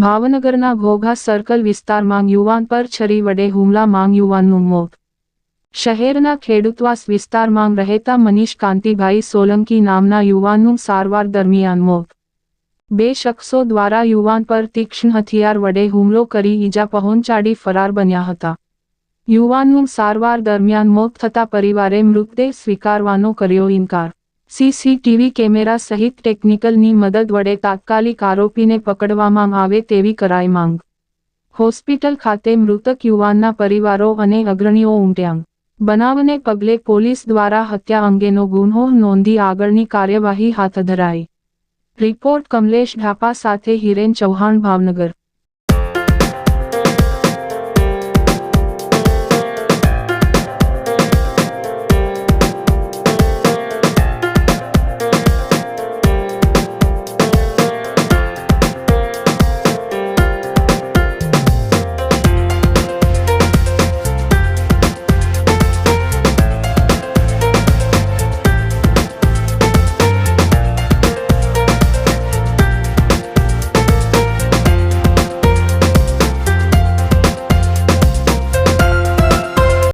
ભાવનગરના ઘોઘા સર્કલ વિસ્તારમાં યુવાન પર છરી વડે હુમલા માંગ યુવાનનું મોત. શહેરના ખેડૂતવાસ વિસ્તારમાં રહેતા મનીષ કાંતિભાઈ સોલંકી નામના યુવાનનું સારવાર દરમિયાન મોત. બે શખ્સો દ્વારા યુવાન પર તીક્ષ્ણ હથિયાર વડે હુમલો કરી ઈજા પહોંચાડી ફરાર બન્યા હતા. યુવાનનું સારવાર દરમિયાન મોત થતા પરિવારે મૃતદેહ સ્વીકારવાનો કર્યો ઇનકાર. સીસીટીવી કેમેરા સહિત ટેકનિકલની મદદ વડે તાત્કાલિક આરોપીને પકડવામાં આવે તેવી કરાઈ માંગ. હોસ્પિટલ ખાતે મૃતક યુવાનના પરિવારો અને અગ્રણીઓ ઉમટ્યા. બનાવને પગલે પોલીસ દ્વારા હત્યા અંગેનો ગુન્હો નોંધી આગળની કાર્યવાહી હાથ ધરાઈ. રિપોર્ટ કમલેશ ઢાપા સાથે હિરેન ચૌહાણ, ભાવનગર.